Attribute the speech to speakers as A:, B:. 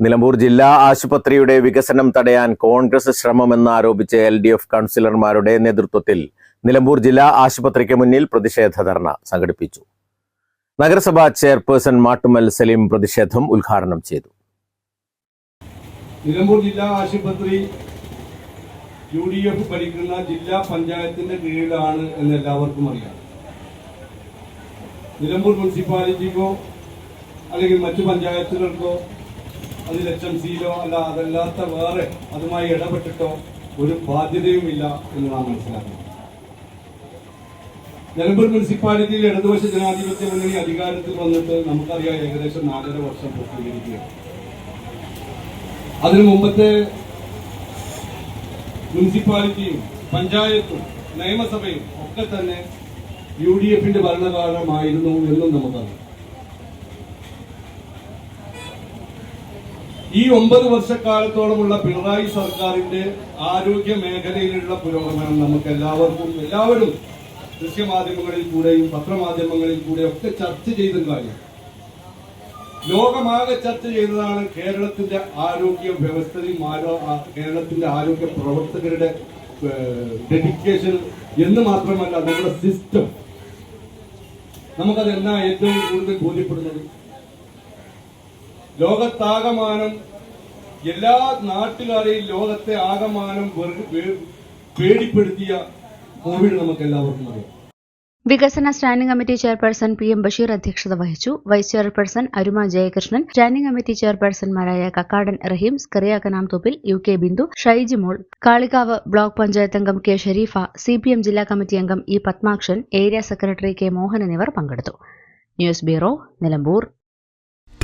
A: നിലമ്പൂർ ജില്ലാ ആശുപത്രിയുടെ വികസനം തടയാൻ കോൺഗ്രസ് ശ്രമമെന്ന് ആരോപിച്ച് എൽ ഡി എഫ് കൗൺസിലർമാരുടെ നേതൃത്വത്തിൽ നിലമ്പൂർ ജില്ലാ ആശുപത്രിക്ക് മുന്നിൽ പ്രതിഷേധ ധർണ സംഘടിപ്പിച്ചു. നഗരസഭാ ചെയർപേഴ്സൺ മാട്ടുമൽ സലീം പ്രതിഷേധം ഉദ്ഘാടനം ചെയ്തു.
B: നിലമ്പൂർ ജില്ലാ ആശുപത്രി യു ഡി എഫ് ഭരിക്കുന്ന ജില്ലാ പഞ്ചായത്തിന്റെ കീഴിലാണ് എന്ന് എല്ലാവർക്കും അറിയാം. നിലമ്പൂർ മുനിസിപ്പാലിറ്റിക്കോ അല്ലെങ്കിൽ മറ്റു പഞ്ചായത്തുകൾക്കോ അതിൽ എച്ച് എം സിയിലോ അല്ല അതല്ലാത്ത വേറെ അതുമായി ഇടപെട്ടിട്ടോ ഒരു ബാധ്യതയുമില്ല എന്ന് നാം മനസ്സിലാക്കുന്നത്. നിലമ്പൂർ മുനിസിപ്പാലിറ്റിയിൽ ഇടതുപക്ഷ ജനാധിപത്യ മുന്നണി അധികാരത്തിൽ വന്നിട്ട് നമുക്കറിയാം ഏകദേശം നാലര വർഷം പൂർത്തീകരിക്കുകയാണ്. അതിനു മുമ്പത്തെ മുനിസിപ്പാലിറ്റിയും പഞ്ചായത്തും നിയമസഭയും ഒക്കെ തന്നെ യു ഡി എഫിന്റെ ഭരണകാലമായിരുന്നു എന്നും നമുക്കറിയാം. ഈ ഒമ്പത് വർഷക്കാലത്തോളമുള്ള പിണറായി സർക്കാരിന്റെ ആരോഗ്യ മേഖലയിലുള്ള പുരോഗമനം നമുക്ക് എല്ലാവർക്കും എല്ലാവരും ദൃശ്യമാധ്യമങ്ങളിൽ കൂടെയും പത്രമാധ്യമങ്ങളിൽ കൂടെയും ഒക്കെ ചർച്ച ചെയ്ത കാര്യം. ലോകമാകെ ചർച്ച ചെയ്തതാണ് കേരളത്തിന്റെ ആരോഗ്യ വ്യവസ്ഥയും കേരളത്തിന്റെ ആരോഗ്യ പ്രവർത്തകരുടെ ഡെഡിക്കേഷൻ എന്ന് മാത്രമല്ല നമ്മുടെ സിസ്റ്റം നമുക്കതെന്നാ ഏറ്റവും കൂടുതൽ ബോധ്യപ്പെടുന്നത്? ലോകത്താകമാനം എല്ലാ നാട്ടുകാരെയും ലോകത്തെ ആകമാനം പേടിപ്പെടുത്തിയ കോവിഡ് നമുക്ക് എല്ലാവർക്കും അറിയാം.
C: വികസന standing committee chairperson P M Basheer അധ്യക്ഷത വഹിച്ചു. Vice chairperson Aruma Jayakrishnan standing committee ചെയർപേഴ്സൺമാരായ Kakkadan Rahim സ്കറിയാക്കനാം Thoppil U K Bindu Shaijimol Kalikavu block panchayat അംഗം K Shareefa C P M ജില്ലാ കമ്മിറ്റി അംഗം E Padmakshan area secretary K Mohan എന്നിവർ പങ്കെടുത്തു. News bureau Nilambur.